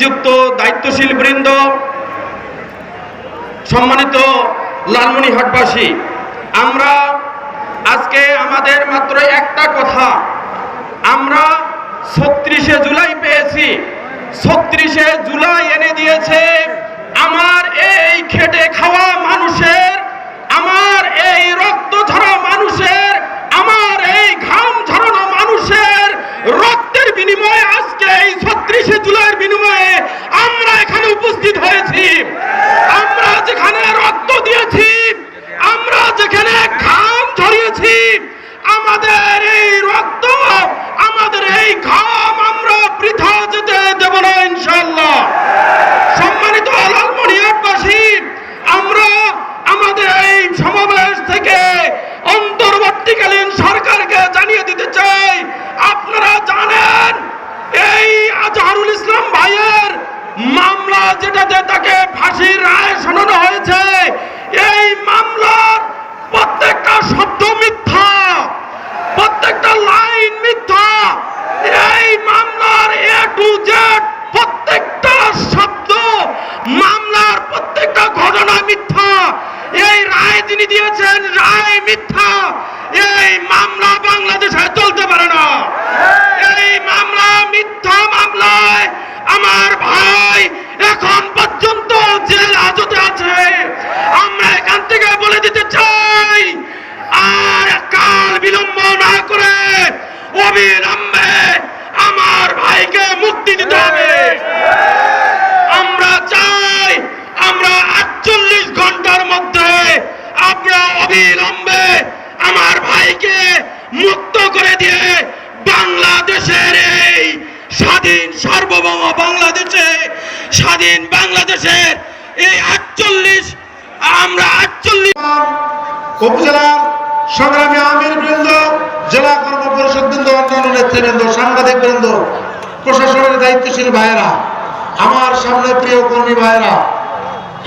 নিযুক্ত দায়িত্বশীল বৃন্দ, সম্মানিত লালমনিহাটবাসী আমরা আজকে আমাদের মাত্র একটা কথা। আমরা ছত্রিশে জুলাই পেয়েছি। ছত্রিশে জুলাই এনে দিয়েছে আমার এই খেটে খাওয়া মানুষের আমার এই রক্ত ঝরা মানুষের আমার এই ঘাম ঝরানো মানুষের রক্তের বিনিময়ে আজকে এই ছত্রিশে জুলাইয়ের বিনিময়ে আমরা এখানে উপস্থিত হয়েছি আমরা যেখানে রক্ত দিয়েছি আমরা যেখানে ঘাম ঝরিয়েছি আমাদের এই রক্ত আমাদের এই ঘাম আমরা বৃথা যেতে দেব না ইনশাল্লাহ সম্মানিত লালমনিয়াবাসী আমরা আমাদের এই সমাবেশ থেকে অন্তর্বর্তীকালীন সরকারকে জানিয়ে দিতে চাই আপনারা জানেন এই আজহারুল ইসলাম ভাইয়ের মামলা যেটাতে তাকে ফাঁসির রায় শোনানো হয়েছে এই মামলার প্রত্যেকটা শব্দ মিথ্যা প্রত্যেকটা লাইন মিথ্যা এই মামলার এ টু জেড প্রত্যেকটা শব্দ মামলার প্রত্যেকটা ঘটনা মিথ্যা এই রায় তিনি দিয়েছেন, রায় মিথ্যা। এই মামলা বাংলাদেশে চলতে পারে না। এই মামলা মিথ্যা মামলায় আমার ভাই এখন পর্যন্ত জেল হাজতে আছে। বাংলাদেশে, স্বাধীন বাংলাদেশের এই আটচল্লিশ, আমরা আটচল্লিশ। উপজেলার সংগ্রামী আমির বৃন্দ, জেলা কর্ম পরিষদ বৃন্দ, অন্যান্য নেতৃবৃন্দ, সাংবাদিক বৃন্দ, প্রশাসনের দায়িত্বশীল ভাইয়েরা, আমার সামনে প্রিয় কর্মী ভাইয়েরা,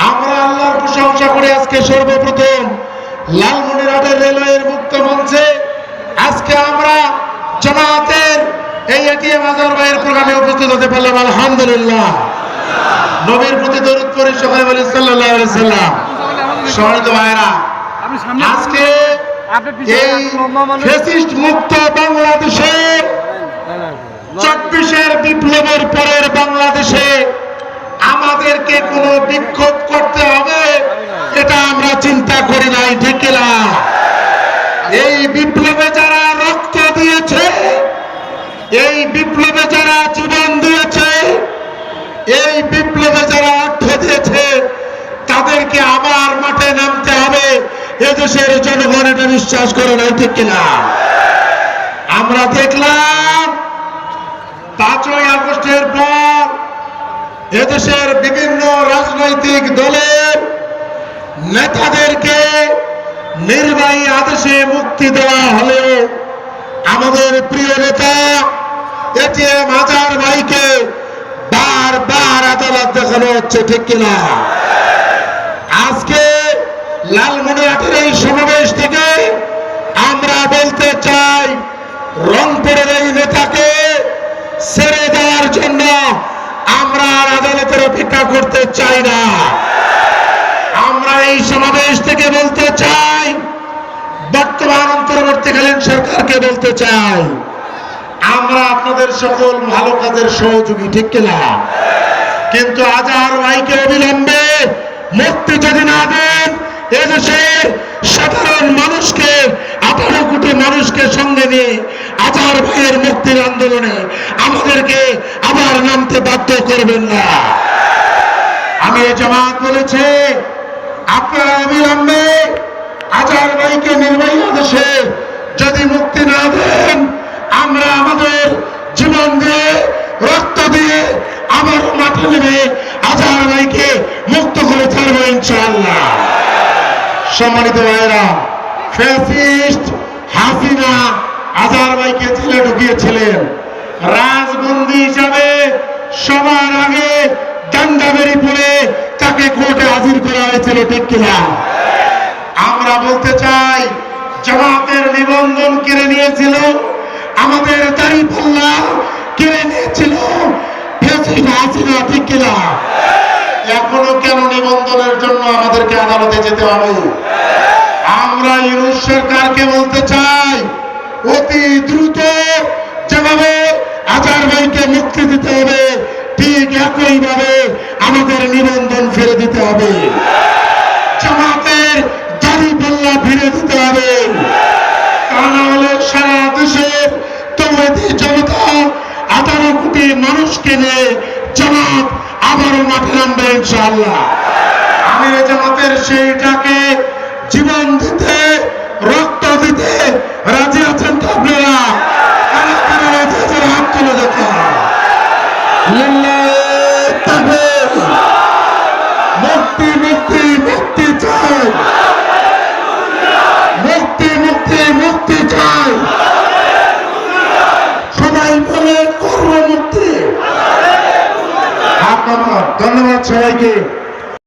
আমরা আল্লাহর প্রশংসা করে আজকে সর্বপ্রথম লালমনিরহাটের রেলওয়ের মুক্ত মঞ্চে আজকে আমরা জামাতের এই এটিএম আজহার ভাইয়ের প্রোগ্রামে উপস্থিত হতে পারলাম আলহামদুলিল্লাহ। নবীর প্রতি দরুদ করি সকালে বলি সাল্লাল্লাহু আলাইহি সাল্লাম। সম্মানিত সামনে আজকে এই ফেসিস্ট মুক্ত বাংলাদেশে চব্বিশের বিপ্লবের পরের বাংলাদেশে আমাদেরকে কোনো বিক্ষোভ করতে হবে এটা আমরা চিন্তা করি নাই ঠিক কি না এই বিপ্লবে যারা রক্ত দিয়েছে এই বিপ্লবে যারা জীবন দিয়েছে এই বিপ্লবে যারা অর্থ দিয়েছে তাদেরকে আবার মাঠে নামতে হবে। এদেশের জনগণ এটা বিশ্বাস করে নাই, ঠিক কিনা? আমরা দেখলাম পাঁচই আগস্টের পর এদেশের বিভিন্ন রাজনৈতিক দলের নেতাদেরকে নির্বাহী আদেশে মুক্তি দেওয়া হলেও আমাদের প্রিয় নেতা এটিএম হাজার ভাইকে বারবার আদালত দেখানো হচ্ছে, ঠিক কিনা? লালমনিরহাটের এই সমাবেশ থেকে আমরা বলতে চাই, রংপুরের এই নেতাকে ছেড়ে দেওয়ার জন্য আমরা আর আদালতের অপেক্ষা করতে চাই না। আমরা এই সমাবেশ থেকে বলতে চাই, বর্তমান অন্তর্বর্তীকালীন সরকারকে বলতে চাই, আমরা আপনাদের সকল ভালো কাজের সহযোগী, ঠিক কিনা? কিন্তু আজহার ভাইকে অবিলম্বে মুক্তি যদি না দেন এদেশের সাধারণ মানুষকে, আঠারো কোটি মানুষকে সঙ্গে নিয়ে আজহার ভাইয়ের মুক্তির আন্দোলনে আমাদেরকে আবার নামতে বাধ্য করবেন না। আমি এ জামাত বলেছে, আপনারা অবিলম্বে আজহার ভাইকে নির্বাহী আদেশে যদি মুক্তি না দেন, আমরা আমাদের জীবন দিয়ে, রক্ত দিয়ে আবার মাঠে নেমে আজহার ভাইকে মুক্ত করে ছাড়বো সম্মানিত ভাইয়েরা ফ্যাসিস্ট হাসিনা আজহার ভাইকে জেলে ঢুকিয়েছিলেন। রাজবন্দি হিসাবে সবার আগে ডান্ডাবেরি পরে তাকে কোর্টে হাজির করা হয়েছিল, ঠিক কিনা? আমরা বলতে চাই, জামাতের নিবন্ধন কেড়ে নিয়েছিল, আমাদের দাড়ি পাল্লা কেড়ে নিয়েছিল, ফেসিস্ট হাসিনা, ঠিক কিনা? এখনও কেন নিবন্ধনের জন্য আমাদেরকে আদালতে যেতে হবে? আমরা ইউনুস সরকারকে বলতে চাই, অতি দ্রুত যেভাবে আজার ভাইকে মুক্তি দিতে হবে, ঠিক একইভাবে আমাদের নিবন্ধন ফিরে দিতে হবে। জামাতের দাড়ি পাল্লা ফিরে দিতে হবে। তা না হলে সারা দেশের তৌহিদি জনতা আঠারো কোটি মানুষকে নিয়ে আবারও মাঠে নামবে ইনশাআল্লাহ। আমির জামাতের সেই ডাকে জীবন দিতে, রক্ত দিতে রাজি আছেন তো আপনারা? মুক্তি মুক্তি মুক্তি। ছেলেকে